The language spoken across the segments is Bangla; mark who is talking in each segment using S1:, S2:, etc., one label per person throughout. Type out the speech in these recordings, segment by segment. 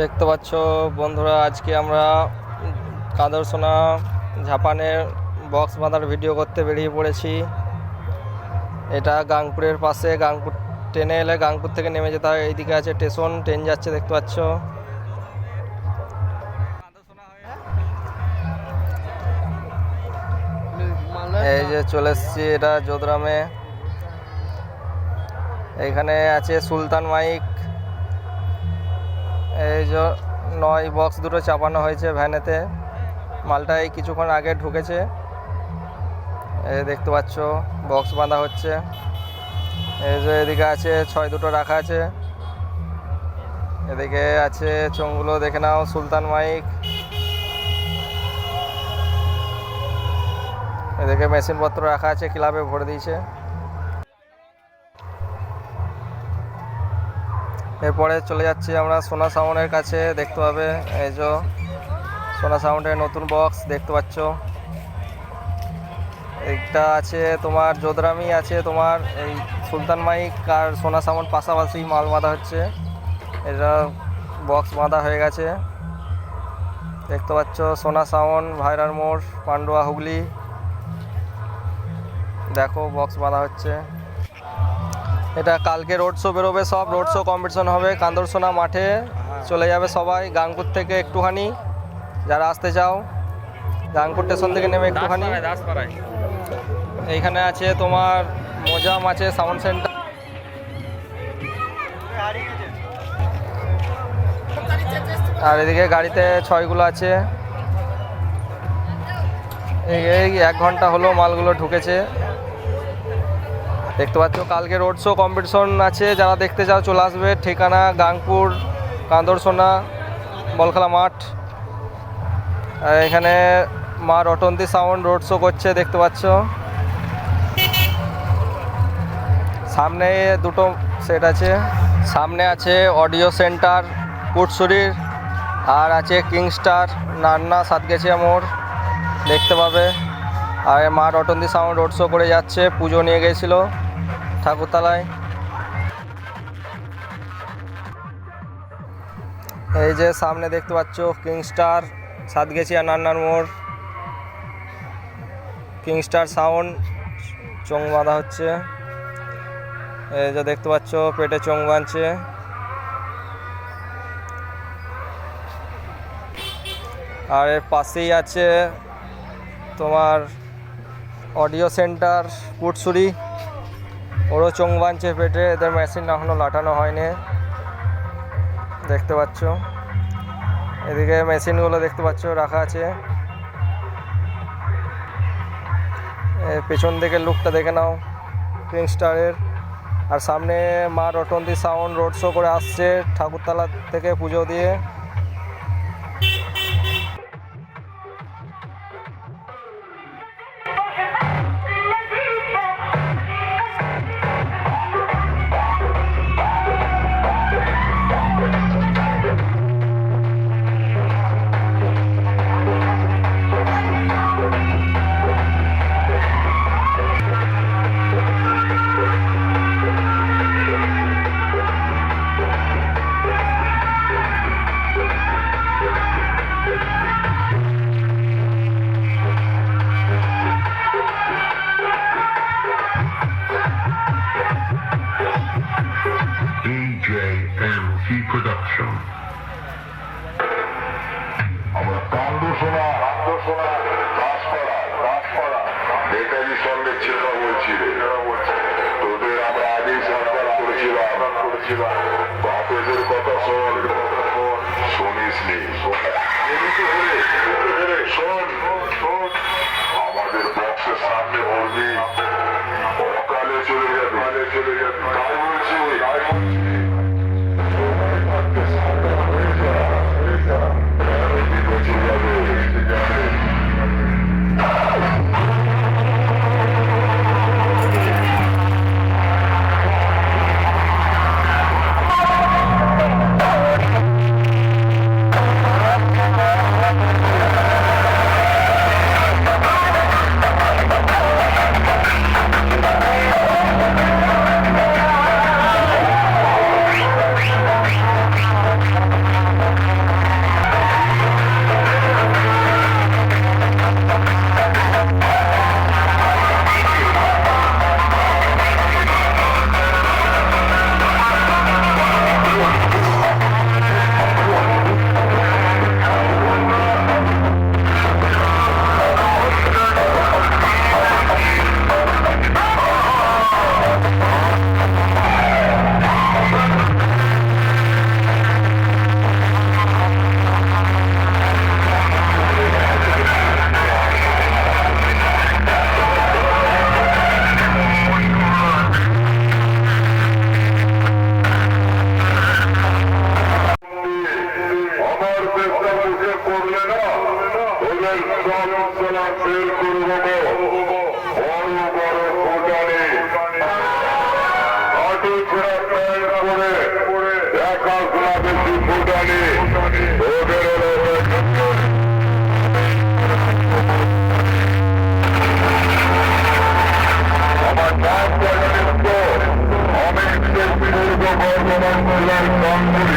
S1: দেখতে পাচ্ছ বন্ধুরা, আজকে আমরা কাদরসোনা জাপানের বক্স বাঁধার ভিডিও করতে বেরিয়ে পড়েছি। এটা গাংপুরের পাশে গাংপুর ট্রেনে এলে গাংপুর থেকে নেমে যেতে হয়। এইদিকে আছে স্টেশন, ট্রেন যাচ্ছে, দেখতে পাচ্ছ। এই যে চলে এসছি এটা যোদরামে এখানে আছে সুলতান মাইক। এই যে নয় বক্স দুটো চাপানো হয়েছে ভ্যানেতে মালটা এই কিছুক্ষণ আগে ঢুকেছে। এই দেখতে পাচ্ছ বক্স বাঁধা হচ্ছে। এই যে এদিকে আছে, ছয় দুটো রাখা আছে। এদিকে আছে চোঙগুলো, দেখে নাও, সুলতান মাইক। এদিকে মেশিনপত্র রাখা আছে, ক্লাবে ভরে দিয়েছে। এরপরে চলে যাচ্ছি আমরা সোনা সাউন্ডের কাছে, দেখতে পাবে এই যে সোনা সাউন্ডের নতুন বক্স দেখতে পাচ্ছ। একটা আছে তোমার যোদরামি আছে তোমার, এই সুলতান মাইক আর সোনা সাউন্ড পাশাপাশি মাল বাঁধা হচ্ছে। এটা বক্স বাঁধা হয়ে গেছে। দেখতে পাচ্ছ সোনা সাউন্ড ভাইরার মোড়, পান্ডুয়া হুগলি। দেখো বক্স বাঁধা হচ্ছে। এটা কালকে রোড শো বেরোবে সব রোড শো কম্পিটিশন হবে। কান্দরসোনা মাঠে চলে যাবে সবাই গাংপুর থেকে একটুখানি। যারা আসতে চাও গাংপুর স্টেশন থেকে নেমে একটুখানি। এইখানে আছে তোমার মোজাম আছে সাউন্ড সেন্টার আর এদিকে গাড়িতে ছয়গুলো আছে। এই এই এক ঘণ্টা হলো মালগুলো ঢুকেছে। দেখতে পাচ্ছ, কালকে রোড শো কম্পিটিশন আছে, যারা দেখতে চাও চলে আসবে। ঠিকানা, গাংপুর কান্দরসোনা বলখেলা মাঠ। এখানে মা রটন্তি সাউন্ড রোড শো করছে, দেখতে পাচ্ছ। সামনে দুটো সেট আছে। সামনে আছে অডিও সেন্টার কুটসুরির। আর আছে কিংস্টার নান্না সাতগেছিয়া মোড়, দেখতে পাবে। আর মা রটন্তি সাউন্ড রোড শো করে যাচ্ছে, পুজো নিয়ে গেছিল। ঠাকুরতলায় এই যে সামনে দেখতে পাচ্ছ কিংস্টার সাতগেছিয়া নান্নার মোড়। কিংস্টার সাউন্ড চোং বাঁধা হচ্ছে। এই যে দেখতে পাচ্ছ, পেটে চোং বাঁধছে। আর এর পাশেই আছে তোমার অডিও সেন্টার কুটসুরি ওরও চোং বাঁধছে পেটে, এদের মেশিন এখনও লাটানো হয়নি। দেখতে পাচ্ছ। এদিকে মেশিনগুলো দেখতে পাচ্ছ, রাখা আছে। পেছন দিকে লুকটা দেখে নাও কিং স্টারের আর সামনে মা রটন্তি সাউন্ড রোড শো করে আসছে, ঠাকুরতলা থেকে পুজো দিয়ে।
S2: পরে বেশি ফুটানে ওদের আমার নাম জানেন তো আমি পূর্ব বর্ধমান জেলার কানপুর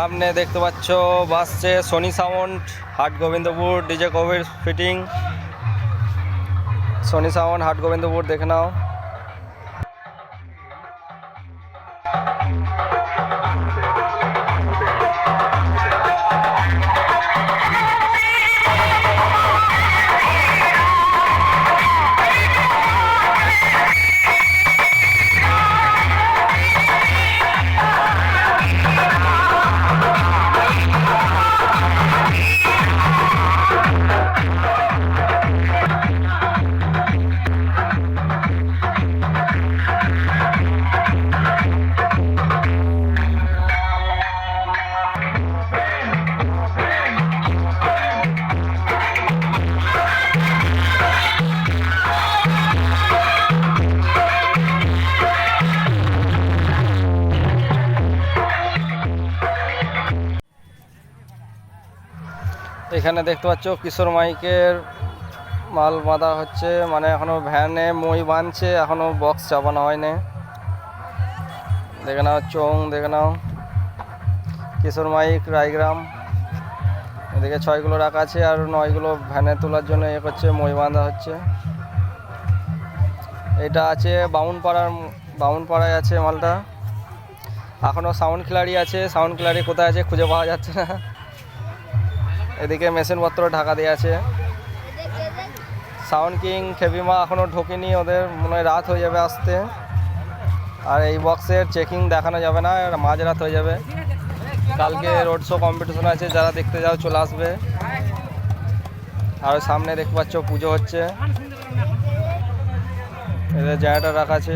S1: সামনে দেখতে পাচ্ছ, বাসছে সোনি সাউন্ড হাট Gobindapur DJ Kabir fitting Sony sound হাট গোবিন্দপুর, দেখে নাও। এখানে দেখতে পাচ্ছ কিশোর মাইকের মাল বাঁধা হচ্ছে। মানে এখনও ভ্যানে মই বাঁধছে, এখনও বক্স চাপানো হয়নি। দেখে নাও, চোং দেখে নাও। কিশোর মাইক, রায়গ্রাম। এদিকে ছয়গুলো রাখা আছে আর নয়গুলো ভ্যানে তোলার জন্য এ করছে, মই বাঁধা হচ্ছে। এটা আছে বাউনপাড়ার বাউনপাড়ায় আছে মালটা। এখনও সাউন্ড খিলাড়ি আছে সাউন্ড খিলাড়ি কোথায় আছে খুঁজে পাওয়া যাচ্ছে না। এদিকে মেশিনপত্র ঢাকা দিয়ে আছে। সাউন্ড কিং খেপিমা এখনও ঢোকেনি, ওদের মনে হয় রাত হয়ে যাবে আসতে। আর এই বক্সের চেকিং দেখানো যাবে না মাঝরাত হয়ে যাবে। কালকে রোড শো কম্পিটিশন আছে, যারা দেখতে যাও চলে আসবে। আর সামনে দেখতে পাচ্ছ পুজো হচ্ছে। এদের জায়গাটা রাখা আছে।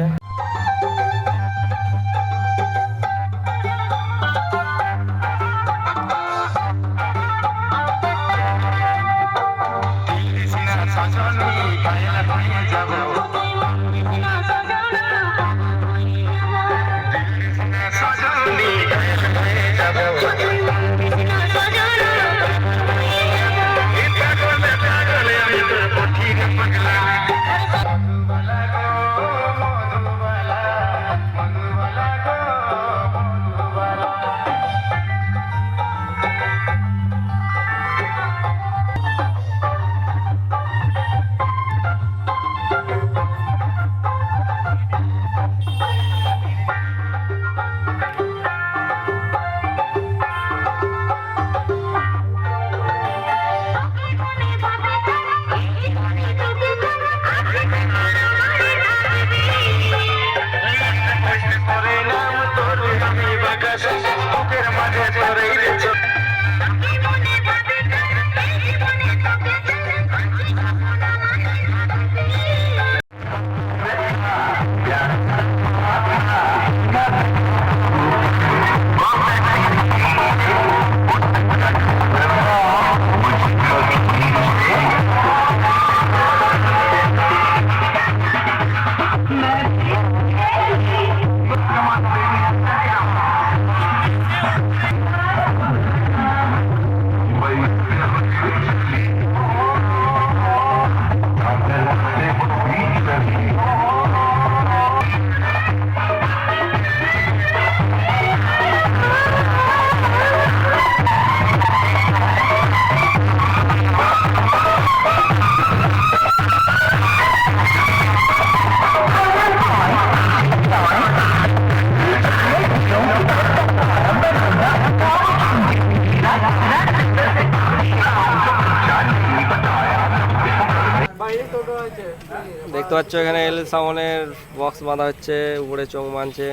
S1: দেখতে পাচ্ছ এখানে এল সামনের বক্স বাঁধা হচ্ছে, উপরে চোখ মানছে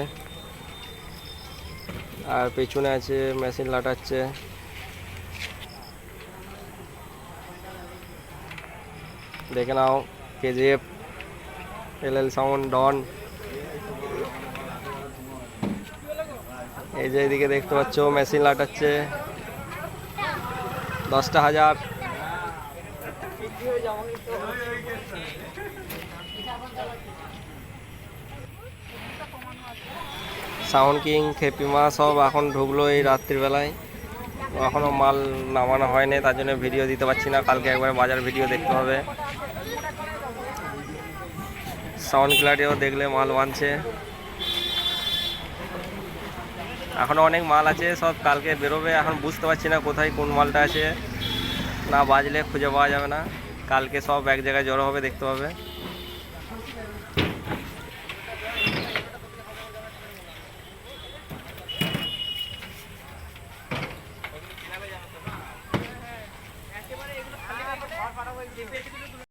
S1: আর পেছনে আছে, মেশিন লাটাচ্ছে। দেখে নাও, কেজিএফ, এল এল সাউন্ড, ডন। এই যে এদিকে দেখতে পাচ্ছ, মেশিন লাটাচ্ছে। দশটা হাজার। সাউন্ড কিং, খেপি খেপিমা সব এখন ঢুকলো এই রাত্রিবেলায় এখনও মাল নামানো হয়নি, তার জন্য ভিডিও দিতে পারছি না। কালকে একবার বাজার ভিডিও দেখতে হবে। সাউন্ড ক্লারিও দেখলে মাল বানছে এখনও অনেক মাল আছে, সব কালকে বেরোবে। এখন বুঝতে পারছি না কোথায় কোন মালটা আছে। না বাজলে খুঁজে পাওয়া যাবে না। কালকে সব এক জায়গায় জড়ো হবে দেখতে পাবে।